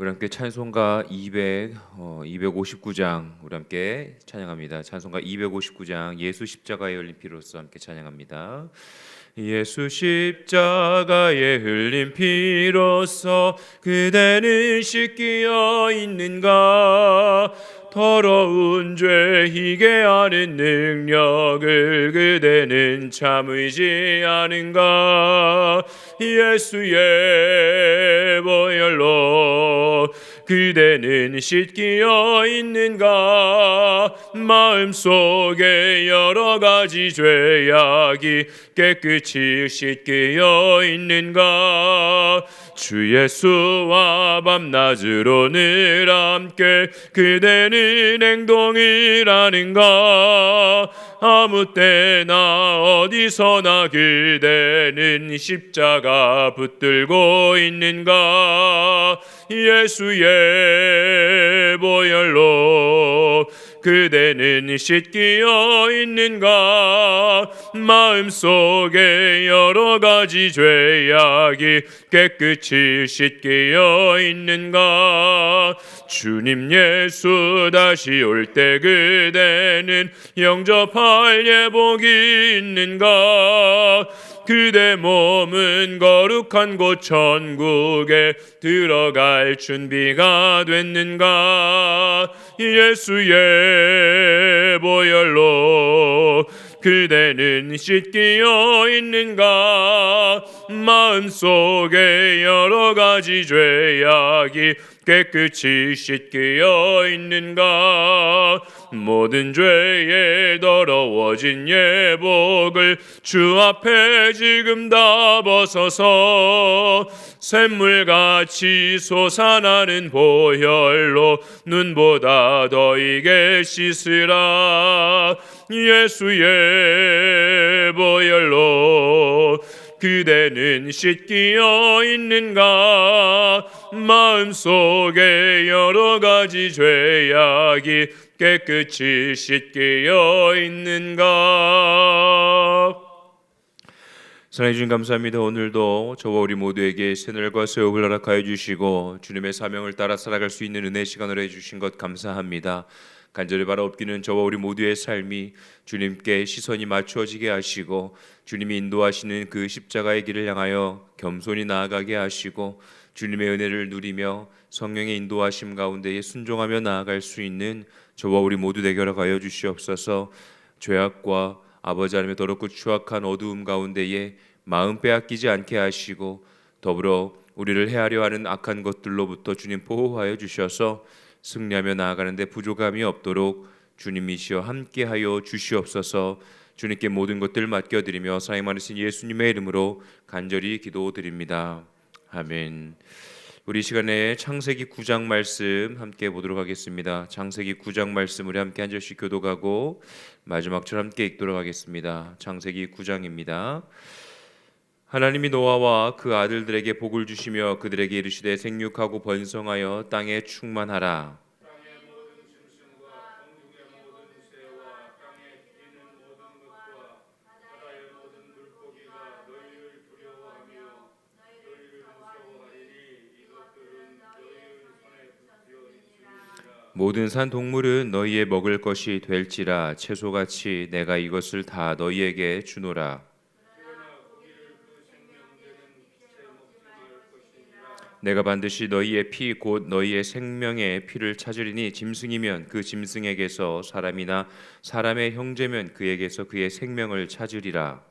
우리 함께 찬송가 200 어, 259장 우리 함께 찬양합니다. 찬송가 259장 예수 십자가에 흘린 피로써 함께 찬양합니다. 예수 십자가에 흘린 피로써 그대는 씻기어 있는가? 더러운 죄 희게 하는 능력을 그대는 참으지 않은가? 예수의 보혈로 그대는 씻기어 있는가? 마음속에 여러 가지 죄악이 깨끗이 씻기어 있는가? 주 예수와 밤낮으로 늘 함께 그대는 행동을 하는가? 아무 때나 어디서나 그대는 십자가 붙들고 있는가 예수의 보혈로 그대는 씻기어 있는가? 마음속에 여러 가지 죄악이 깨끗이 씻기어 있는가? 주님 예수 다시 올 때 그대는 영접할 예복이 있는가 그대 몸은 거룩한 곳 천국에 들어갈 준비가 됐는가? 예수의 보혈로 그대는 씻기어 있는가? 마음속에 여러 가지 죄악이 깨끗이 씻기어 있는가? 모든 죄에 더러워진 예복을 주 앞에 지금 다 벗어서 샘물같이 솟아나는 보혈로 눈보다 더 이게 씻으라. 예수의 보혈로 그대는 씻기어 있는가 마음속에 여러 가지 죄악이 깨끗이 씻기어 있는가 사랑해 주님 감사합니다. 오늘도 저와 우리 모두에게 새날과 새벽을 허락하여 주시고 주님의 사명을 따라 살아갈 수 있는 은혜 시간을 해 주신 것 감사합니다. 간절히 바라 옵기는 저와 우리 모두의 삶이 주님께 시선이 맞추어지게 하시고 주님이 인도하시는 그 십자가의 길을 향하여 겸손히 나아가게 하시고 주님의 은혜를 누리며 성령의 인도하심 가운데에 순종하며 나아갈 수 있는 저와 우리 모두 되게 허락하여 주시옵소서. 죄악과 아버지 하나님의 더럽고 추악한 어두움 가운데에 마음 빼앗기지 않게 하시고 더불어 우리를 해하려 하는 악한 것들로부터 주님 보호하여 주셔서 승리하며 나아가는데 부족함이 없도록 주님이시여 함께하여 주시옵소서 주님께 모든 것들 맡겨드리며 사임 많으신 예수님의 이름으로 간절히 기도드립니다. 아멘. 우리 시간에 창세기 9장 말씀 함께 보도록 하겠습니다. 창세기 9장 말씀 우리 함께 한 절씩 교독하고 마지막처럼 함께 읽도록 하겠습니다. 창세기 9장입니다. 하나님이 노아와 그 아들들에게 복을 주시며 그들에게 이르시되 생육하고 번성하여 땅에 충만하라. 모든 산 동물은 너희의 먹을 것이 될지라 채소같이 내가 이것을 다 너희에게 주노라. 내가 반드시 너희의 피 곧 너희의 생명의 피를 찾으리니 짐승이면 그 짐승에게서 사람이나 사람의 형제면 그에게서 그의 생명을 찾으리라.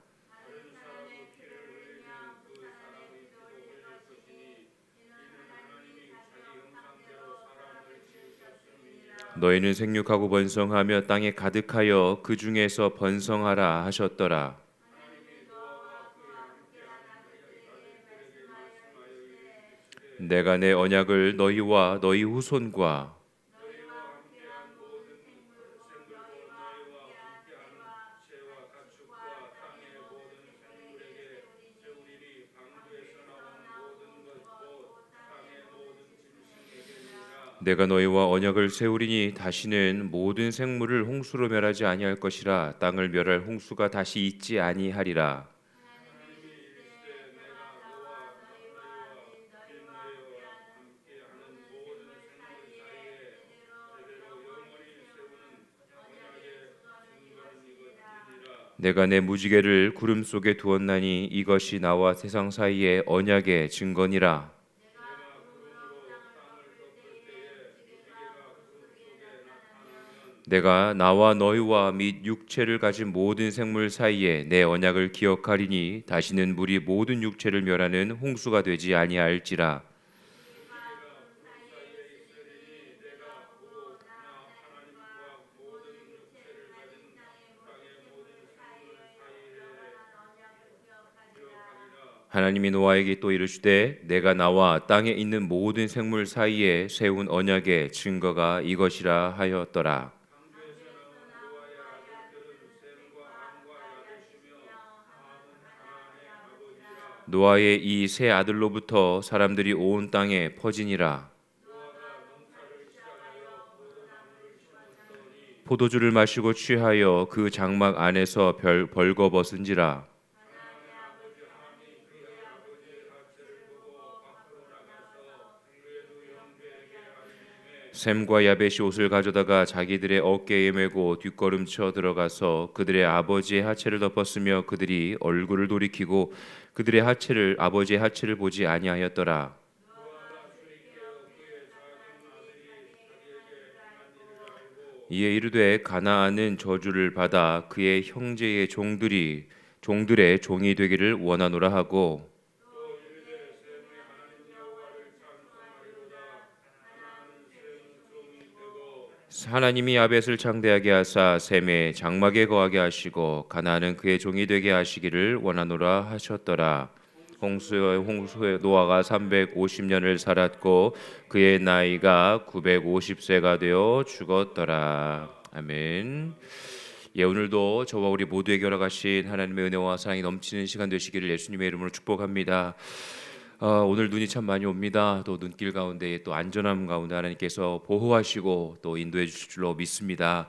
너희는 생육하고 번성하며 땅에 가득하여 그 중에서 번성하라 하셨더라. 내가 내 언약을 너희와 너희 후손과 내가 너희와 언약을 세우리니 다시는 모든 생물을 홍수로 멸하지 아니할 것이라 땅을 멸할 홍수가 다시 있지 아니하리라. 내가 내 무지개를 구름 속에 두었나니 이것이 나와 세상 사이의 언약의 증거니라. 내가 나와 너희와 및 육체를 가진 모든 생물 사이에 내 언약을 기억하리니 다시는 물이 모든 육체를 멸하는 홍수가 되지 아니할지라. 하나님이 노아에게 또 이르시되 내가 나와 땅에 있는 모든 생물 사이에 세운 언약의 증거가 이것이라 하였더라. 노아의 이 세 아들로부터 사람들이 온 땅에 퍼지니라. 포도주를 마시고 취하여 그 장막 안에서 별 벌거벗은지라. 샘과 야벳이 옷을 가져다가 자기들의 어깨에 메고 뒷걸음쳐 들어가서 그들의 아버지의 하체를 덮었으며 그들이 얼굴을 돌이키고 그들의 하체를 아버지의 하체를 보지 아니하였더라. 이에 이르되 가나안은 저주를 받아 그의 형제의 종들이 종들의 종이 되기를 원하노라 하고 하나님이 야벳을 창대하게 하사 셈의 장막에 거하게 하시고 가나안은 그의 종이 되게 하시기를 원하노라 하셨더라. 홍수의 홍수의 노아가 350년을 살았고 그의 나이가 950세가 되어 죽었더라. 아멘. 예, 오늘도 저와 우리 모두에게 허락하신 하나님의 은혜와 사랑이 넘치는 시간 되시기를 예수님의 이름으로 축복합니다. 어, 오늘 눈이 참 많이 옵니다. 또 눈길 가운데 또 안전함 가운데 하나님께서 보호하시고 또 인도해 주실 줄로 믿습니다.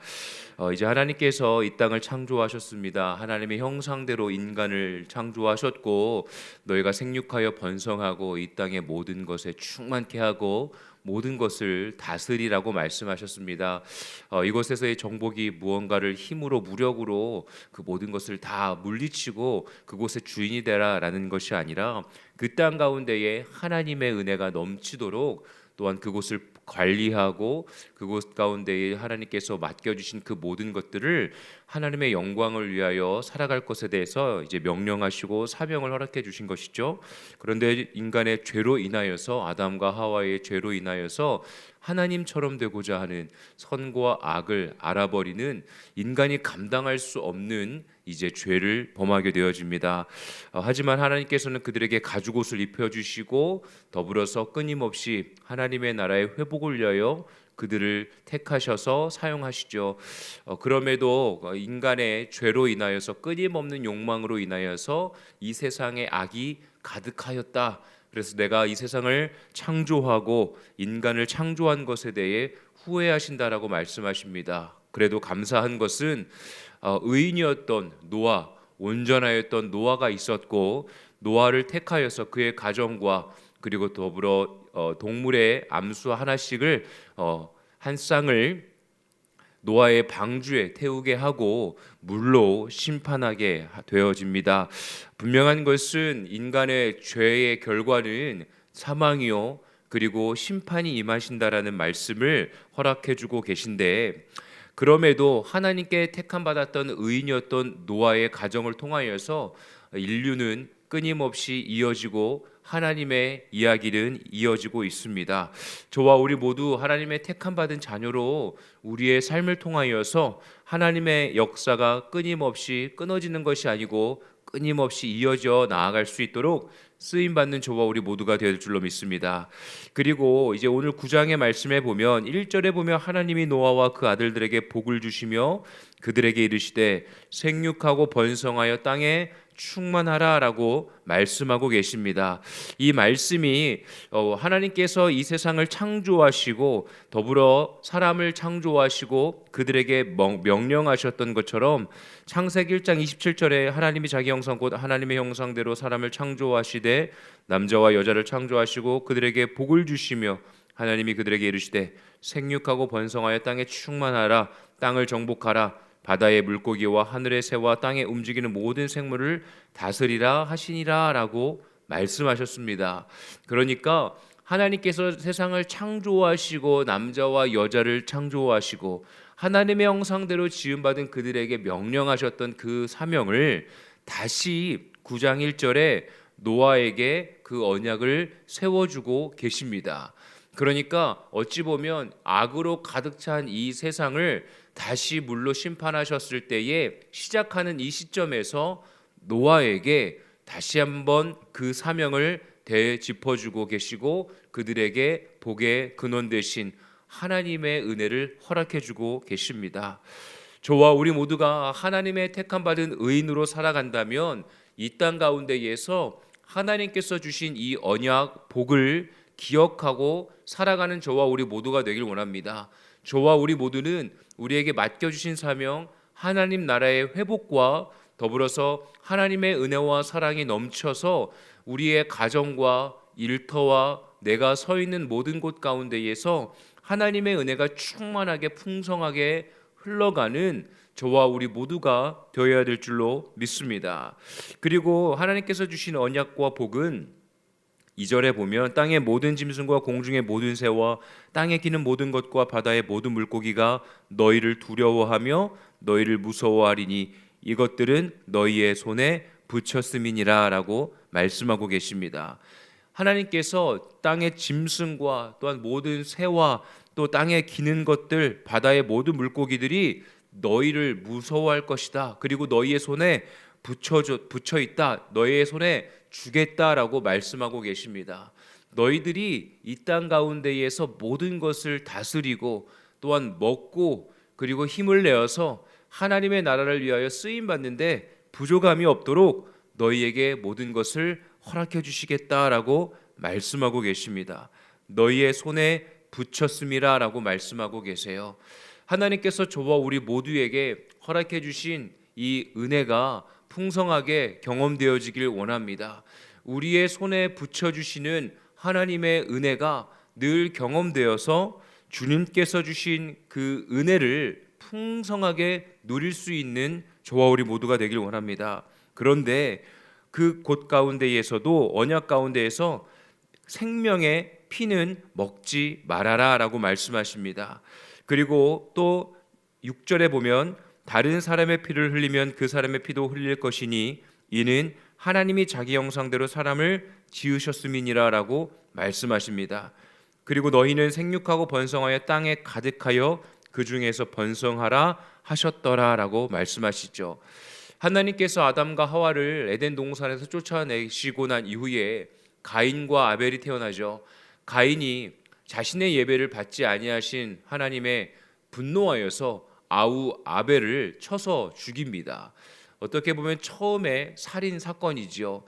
어, 이제 하나님께서 이 땅을 창조하셨습니다. 하나님의 형상대로 인간을 창조하셨고 너희가 생육하여 번성하고 이 땅의 모든 것에 충만케 하고 모든 것을 다스리라고 말씀하셨습니다. 어, 이곳에서의 정복이 무언가를 힘으로 무력으로 그 모든 것을 다 물리치고 그곳의 주인이 되라라는 것이 아니라 그 땅 가운데에 하나님의 은혜가 넘치도록 또한 그곳을 관리하고 그곳 가운데에 하나님께서 맡겨주신 그 모든 것들을 하나님의 영광을 위하여 살아갈 것에 대해서 이제 명령하시고 사명을 허락해 주신 것이죠. 그런데 인간의 죄로 인하여서 아담과 하와의 죄로 인하여서 하나님처럼 되고자 하는 선과 악을 알아버리는 인간이 감당할 수 없는 이제 죄를 범하게 되어집니다. 어, 하지만 하나님께서는 그들에게 가죽 옷을 입혀 주시고 더불어서 끊임없이 하나님의 나라의 회복을 위하여 그들을 택하셔서 사용하시죠. 어, 그럼에도 인간의 죄로 인하여서 끊임없는 욕망으로 인하여서 이 세상에 악이 가득하였다. 그래서 내가 이 세상을 창조하고 인간을 창조한 것에 대해 후회하신다라고 말씀하십니다. 그래도 감사한 것은 어, 의인이었던 노아, 온전하였던 노아가 있었고 노아를 택하여서 그의 가정과 그리고 더불어 어, 동물의 암수 하나씩을 어, 한 쌍을 노아의 방주에 태우게 하고 물로 심판하게 되어집니다. 분명한 것은 인간의 죄의 결과는 사망이요 그리고 심판이 임하신다라는 말씀을 허락해 주고 계신데 그럼에도 하나님께 택함 받았던 의인이었던 노아의 가정을 통하여서 인류는 끊임없이 이어지고 하나님의 이야기는 이어지고 있습니다. 저와 우리 모두 하나님의 택함 받은 자녀로 우리의 삶을 통하여서 하나님의 역사가 끊임없이 끊어지는 것이 아니고 끊임없이 이어져 나아갈 수 있도록 쓰임 받는 저와 우리 모두가 될 줄로 믿습니다. 그리고 이제 오늘 9장의 말씀에 보면 1절에 보면 하나님이 노아와 그 아들들에게 복을 주시며 그들에게 이르시되 생육하고 번성하여 땅에 충만하라라고 말씀하고 계십니다. 이 말씀이 어, 하나님께서 이 세상을 창조하시고 더불어 사람을 창조하시고 그들에게 명- 명령하셨던 것처럼 창세기 1장 27절에 하나님이 자기 형상 곧 하나님의 형상대로 사람을 창조하시되 남자와 여자를 창조하시고 그들에게 복을 주시며 하나님이 그들에게 이르시되 생육하고 번성하여 땅에 충만하라 땅을 정복하라 바다의 물고기와 하늘의 새와 땅에 움직이는 모든 생물을 다스리라 하시니라라고 말씀하셨습니다. 그러니까 하나님께서 세상을 창조하시고 남자와 여자를 창조하시고 하나님의 형상대로 지음받은 그들에게 명령하셨던 그 사명을 다시 9장 1절에 노아에게 그 언약을 세워주고 계십니다. 그러니까 어찌 보면 악으로 가득 찬 이 세상을 다시 물로 심판하셨을 때에 시작하는 이 시점에서 노아에게 다시 한번 그 사명을 되짚어주고 계시고 그들에게 복의 근원 되신 하나님의 은혜를 허락해주고 계십니다. 저와 우리 모두가 하나님의 택함 받은 의인으로 살아간다면 이 땅 가운데에서 하나님께서 주신 이 언약 복을 기억하고 살아가는 저와 우리 모두가 되길 원합니다. 저와 우리 모두는 우리에게 맡겨주신 사명 하나님 나라의 회복과 더불어서 하나님의 은혜와 사랑이 넘쳐서 우리의 가정과 일터와 내가 서 있는 모든 곳 가운데에서 하나님의 은혜가 충만하게 풍성하게 흘러가는 저와 우리 모두가 되어야 될 줄로 믿습니다. 그리고 하나님께서 주신 언약과 복은 2절에 보면 땅의 모든 짐승과 공중의 모든 새와 땅에 기는 모든 것과 바다의 모든 물고기가 너희를 두려워하며 너희를 무서워하리니 이것들은 너희의 손에 붙였음이니라라고 말씀하고 계십니다. 하나님께서 땅의 짐승과 또한 모든 새와 또 땅에 기는 것들 바다의 모든 물고기들이 너희를 무서워할 것이다. 그리고 너희의 손에 붙여 붙여 있다. 너희의 손에 주겠다라고 말씀하고 계십니다. 너희들이 이 땅 가운데에서 모든 것을 다스리고 또한 먹고 그리고 힘을 내어서 하나님의 나라를 위하여 쓰임 받는데 부족함이 없도록 너희에게 모든 것을 허락해 주시겠다라고 말씀하고 계십니다. 너희의 손에 붙였음이라라고 말씀하고 계세요. 하나님께서 저와 우리 모두에게 허락해 주신 이 은혜가 풍성하게 경험되어지길 원합니다. 우리의 손에 붙여 주시는 하나님의 은혜가 늘 경험되어서 주님께서 주신 그 은혜를 풍성하게 누릴 수 있는 저와 우리 모두가 되길 원합니다. 그런데 그 곳 가운데에서도 언약 가운데에서 생명의 피는 먹지 말아라라고 말씀하십니다. 그리고 또 6절에 보면 다른 사람의 피를 흘리면 그 사람의 피도 흘릴 것이니 이는 하나님이 자기 형상대로 사람을 지으셨음이니라라고 말씀하십니다. 그리고 너희는 생육하고 번성하여 땅에 가득하여 그 중에서 번성하라 하셨더라라고 말씀하시죠. 하나님께서 아담과 하와를 에덴 동산에서 쫓아내시고 난 이후에 가인과 아벨이 태어나죠. 가인이 자신의 예배를 받지 아니하신 하나님의 분노하여서 아우 아벨을 쳐서 죽입니다. 어떻게 보면 처음에 살인 사건이지요.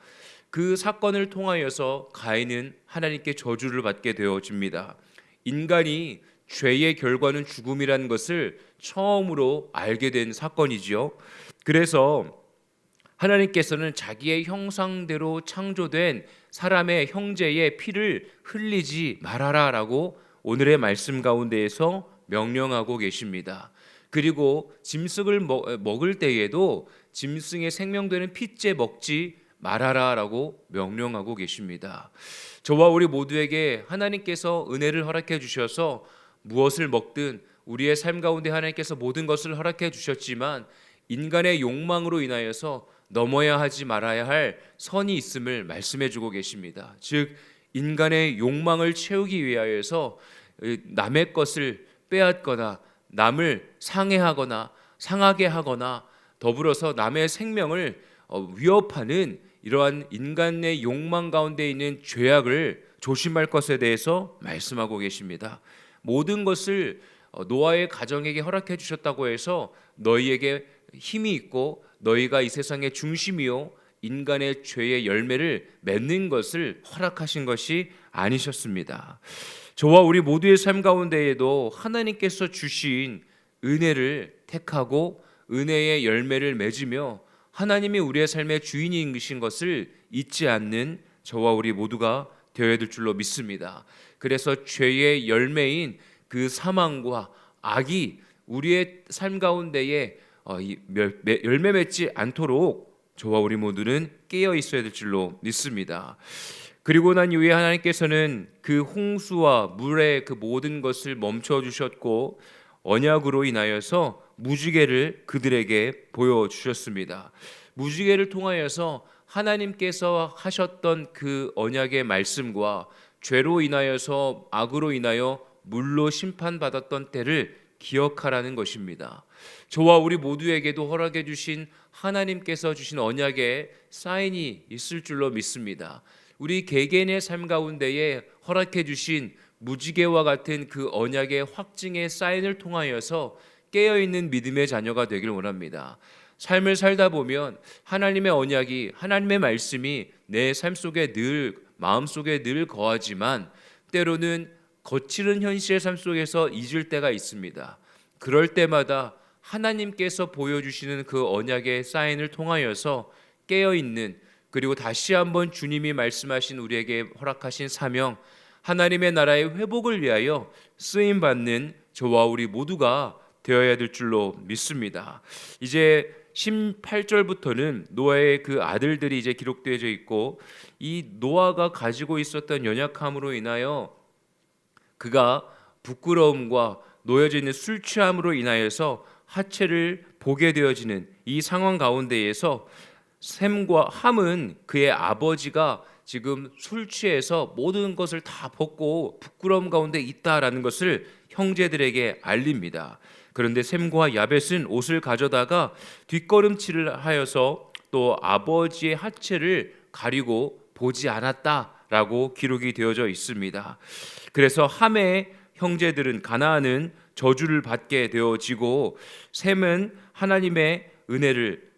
그 사건을 통하여서 가인은 하나님께 저주를 받게 되어집니다. 인간이 죄의 결과는 죽음이라는 것을 처음으로 알게 된 사건이지요. 그래서 하나님께서는 자기의 형상대로 창조된 사람의 형제의 피를 흘리지 말아라라고 오늘의 말씀 가운데에서 명령하고 계십니다. 그리고 짐승을 먹, 을 때에도 짐승의 생명되는 피째 먹지 말하라라고 명령하고 계십니다. 저와 우리 모두에게 하나님께서 은혜를 허락해 주셔서 무엇을 먹든 우리의 삶 가운데 하나님께서 모든 것을 허락해 주셨지만 인간의 욕망으로 인하여서 넘어야 하지 말아야 할 선이 있음을 말씀해 주고 계십니다. 즉 인간의 욕망을 채우기 위하여서 남의 것을 빼앗거나 남을 상해하거나 상하게 하거나 더불어서 남의 생명을 어, 위협하는 이러한 인간의 욕망 가운데 있는 죄악을 조심할 것에 대해서 말씀하고 계십니다. 모든 것을 어, 노아의 가정에게 허락해 주셨다고 해서 너희에게 힘이 있고 너희가 이 세상의 중심이요 인간의 죄의 열매를 맺는 것을 허락하신 것이 아니셨습니다. 저와 우리 모두의 삶 가운데에도 하나님께서 주신 은혜를 택하고 은혜의 열매를 맺으며 하나님이 우리의 삶의 주인이신 것을 잊지 않는 저와 우리 모두가 되어야 될 줄로 믿습니다. 그래서 죄의 열매인 그 사망과 악이 우리의 삶 가운데에 어, 열매 맺지 않도록 저와 우리 모두는 깨어 있어야 될 줄로 믿습니다. 그리고 난 이후에 하나님께서는 그 홍수와 물의 그 모든 것을 멈춰 주셨고 언약으로 인하여서 무지개를 그들에게 보여 주셨습니다. 무지개를 통하여서 하나님께서 하셨던 그 언약의 말씀과 죄로 인하여서 악으로 인하여 물로 심판받았던 때를 기억하라는 것입니다. 저와 우리 모두에게도 허락해 주신 하나님께서 주신 언약의 사인이 있을 줄로 믿습니다. 우리 개개인의 삶 가운데에 허락해 주신 무지개와 같은 그 언약의 확증의 사인을 통하여서 깨어 있는 믿음의 자녀가 되길 원합니다. 삶을 살다 보면 하나님의 언약이 하나님의 말씀이 내 삶 속에 늘 마음 속에 늘 거하지만 때로는 거칠은 현실의 삶 속에서 잊을 때가 있습니다. 그럴 때마다 하나님께서 보여주시는 그 언약의 사인을 통하여서 깨어 있는 그리고 다시 한번 주님이 말씀하신 우리에게 허락하신 사명 하나님의 나라의 회복을 위하여 쓰임 받는 저와 우리 모두가 되어야 될 줄로 믿습니다. 이제 18절부터는 노아의 그 아들들이 이제 기록되어져 있고 이 노아가 가지고 있었던 연약함으로 인하여 그가 부끄러움과 놓여져 있는 술 취함으로 인하여서 하체를 보게 되어지는 이 상황 가운데에서 샘과 함은 그의 아버지가 지금 술 취해서 모든 것을 다 벗고 부끄러움 가운데 있다라는 것을 형제들에게 알립니다. 그런데 샘과 야벳은 옷을 가져다가 뒷걸음질을 하여서 또 아버지의 하체를 가리고 보지 않았다라고 기록이 되어져 있습니다. 그래서 함의 형제들은 가나안은 저주를 받게 되어지고 샘은 하나님의 은혜를 그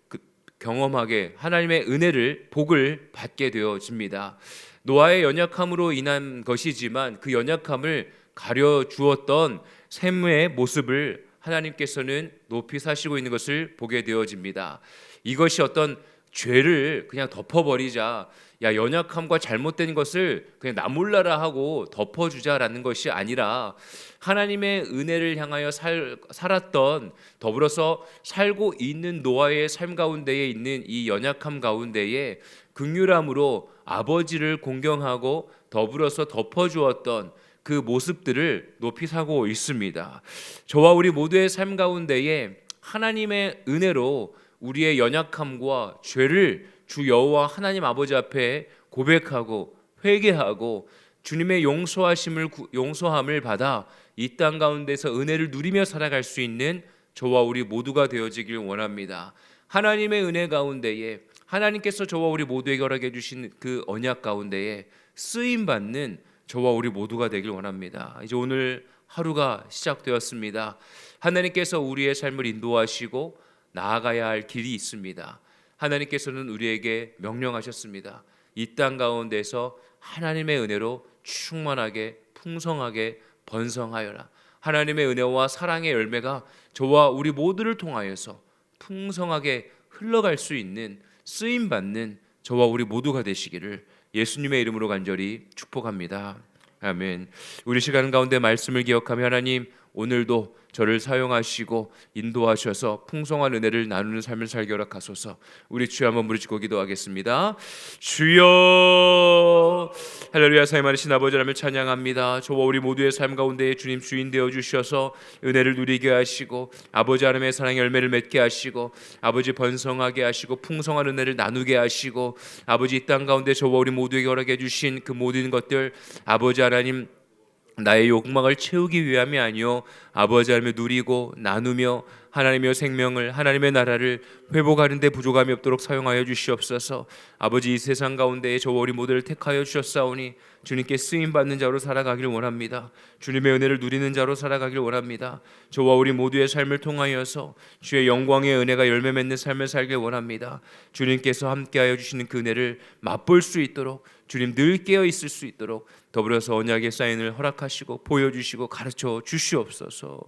경험하게 하나님의 은혜를 복을 받게 되어집니다. 노아의 연약함으로 인한 것이지만 그 연약함을 가려 주었던 샘의 모습을 하나님께서는 높이 사시고 있는 것을 보게 되어집니다. 이것이 어떤 죄를 그냥 덮어버리자 야 연약함과 잘못된 것을 그냥 나 몰라라 하고 덮어주자라는 것이 아니라 하나님의 은혜를 향하여 살, 살았던 더불어서 살고 있는 노아의 삶 가운데에 있는 이 연약함 가운데에 극률함으로 아버지를 공경하고 더불어서 덮어주었던 그 모습들을 높이 사고 있습니다. 저와 우리 모두의 삶 가운데에 하나님의 은혜로 우리의 연약함과 죄를 주 여호와 하나님 아버지 앞에 고백하고 회개하고 주님의 용서하심을 용서함을 받아 이 땅 가운데서 은혜를 누리며 살아갈 수 있는 저와 우리 모두가 되어지길 원합니다. 하나님의 은혜 가운데에 하나님께서 저와 우리 모두에게 허락해 주신 그 언약 가운데에 쓰임 받는 저와 우리 모두가 되길 원합니다. 이제 오늘 하루가 시작되었습니다. 하나님께서 우리의 삶을 인도하시고 나아가야 할 길이 있습니다. 하나님께서는 우리에게 명령하셨습니다. 이 땅 가운데서 하나님의 은혜로 충만하게 풍성하게 번성하여라. 하나님의 은혜와 사랑의 열매가 저와 우리 모두를 통하여서 풍성하게 흘러갈 수 있는 쓰임 받는 저와 우리 모두가 되시기를 예수님의 이름으로 간절히 축복합니다. 아멘. 우리 시간 가운데 말씀을 기억하며 하나님 오늘도 저를 사용하시고 인도하셔서 풍성한 은혜를 나누는 삶을 살게 허락하소서. 우리 주여 한번 부르짖고 기도하겠습니다. 주여 할렐루야 사이 많으신 아버지 하나님을 찬양합니다. 저와 우리 모두의 삶 가운데 주님 주인 되어 주셔서 은혜를 누리게 하시고 아버지 하나님의 사랑의 열매를 맺게 하시고 아버지 번성하게 하시고 풍성한 은혜를 나누게 하시고 아버지 이 땅 가운데 저와 우리 모두에게 허락해 주신 그 모든 것들 아버지 하나님 나의 욕망을 채우기 위함이 아니요 아버지 하나님을 누리고 나누며 하나님의 생명을 하나님의 나라를 회복하는 데 부족함이 없도록 사용하여 주시옵소서. 아버지 이 세상 가운데 저와 우리 모두를 택하여 주셨사오니 주님께 쓰임 받는 자로 살아가길 원합니다. 주님의 은혜를 누리는 자로 살아가길 원합니다. 저와 우리 모두의 삶을 통하여서 주의 영광의 은혜가 열매 맺는 삶을 살길 원합니다. 주님께서 함께하여 주시는 그 은혜를 맛볼 수 있도록 주님 늘 깨어 있을 수 있도록 더불어서 언약의 사인을 허락하시고 보여주시고 가르쳐 주시옵소서.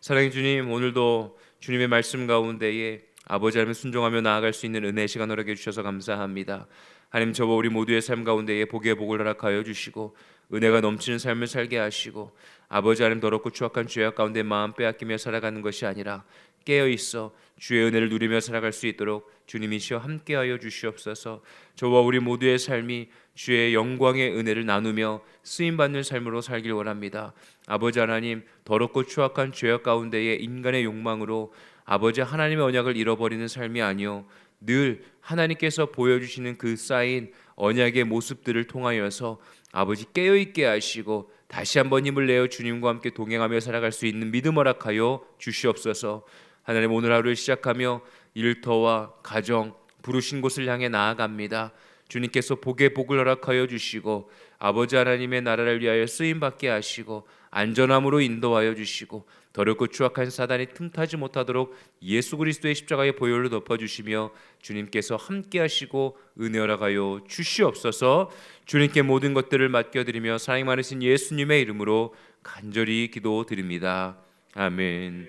사랑의 주님 오늘도 주님의 말씀 가운데에 아버지 하나님 순종하며 나아갈 수 있는 은혜 시간 허락해 주셔서 감사합니다. 하나님 저와 우리 모두의 삶 가운데에 복의 복을 허락하여 주시고 은혜가 넘치는 삶을 살게 하시고 아버지 하나님 더럽고 추악한 죄악 가운데 마음 빼앗기며 살아가는 것이 아니라 깨어 있어 주의 은혜를 누리며 살아갈 수 있도록 주님이시여 함께하여 주시옵소서. 저와 우리 모두의 삶이 주의 영광의 은혜를 나누며 쓰임 받는 삶으로 살길 원합니다. 아버지 하나님 더럽고 추악한 죄악 가운데에 인간의 욕망으로 아버지 하나님의 언약을 잃어버리는 삶이 아니요 늘 하나님께서 보여주시는 그 쌓인 언약의 모습들을 통하여서 아버지 깨어 있게 하시고 다시 한번 힘을 내어 주님과 함께 동행하며 살아갈 수 있는 믿음 허락하여 주시옵소서. 하나님 오늘 하루를 시작하며 일터와 가정 부르신 곳을 향해 나아갑니다. 주님께서 복의 복을 허락하여 주시고 아버지 하나님의 나라를 위하여 쓰임 받게 하시고 안전함으로 인도하여 주시고 더럽고 추악한 사단이 틈타지 못하도록 예수 그리스도의 십자가의 보혈로 덮어 주시며 주님께서 함께 하시고 은혜 허락하여 주시옵소서. 주님께 모든 것들을 맡겨 드리며 사랑 많으신 예수님의 이름으로 간절히 기도드립니다. 아멘.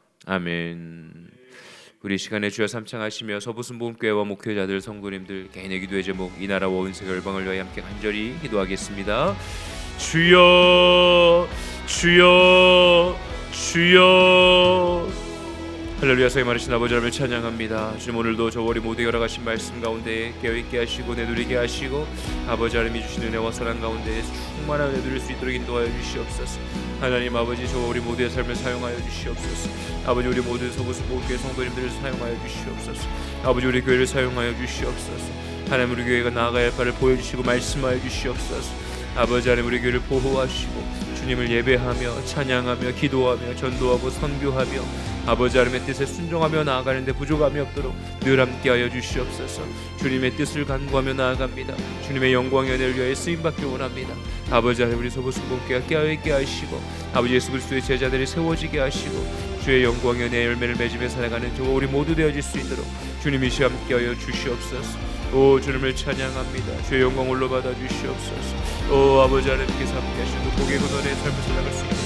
아멘. 우리 시간에 주여 삼창하시며 서부순복음교회와 목회자들 성도님들 개인의 기도의 제목 이 나라와 온 세계 열방을 위하여 함께 간절히 기도하겠습니다. 주여 주여 주여 할렐루야 서희 많으신 아버지 하나님을 찬양합니다. 주님 오늘도 저 우리 모두 열어가신 말씀 가운데 깨어있게 하시고 내누리게 하시고 아버지 하나님이 주신 은혜와 사랑 가운데 은혜 누릴 수 있도록 인도하여 주시옵소서. 하나님 아버지 저 우리 모두의 삶을 사용하여 주시옵소서. 아버지 우리 모두 서구수 목교회 성도님들을 사용하여 주시옵소서. 아버지 우리 교회를 사용하여 주시옵소서. 하나님 우리 교회가 나아가야 할 바를 보여주시고 말씀하여 주시옵소서. 아버지 하나님 우리 교회를 보호하시고 주님을 예배하며 찬양하며 기도하며 전도하고 선교하며 아버지 하나님의 뜻에 순종하며 나아가는데 부족함이 없도록 늘 함께하여 주시옵소서. 주님의 뜻을 간구하며 나아갑니다. 주님의 영광의 은혜를 위하여 쓰임받기 원합니다. 아버지 하나님 우리 소부 순복교가 깨어있게 하시고 아버지 예수 그리스도의 제자들이 세워지게 하시고 주의 영광의 은혜의 열매를 맺으며 살아가는 저와 우리 모두 되어질 수 있도록 주님이시 함께하여 주시옵소서. 오 주님을 찬양합니다. 주의 영광 올로 받아 주시옵소서. 오 아버지 하나님께서 함께 하시고 복의 근원의 삶을 살아갈 수 있도록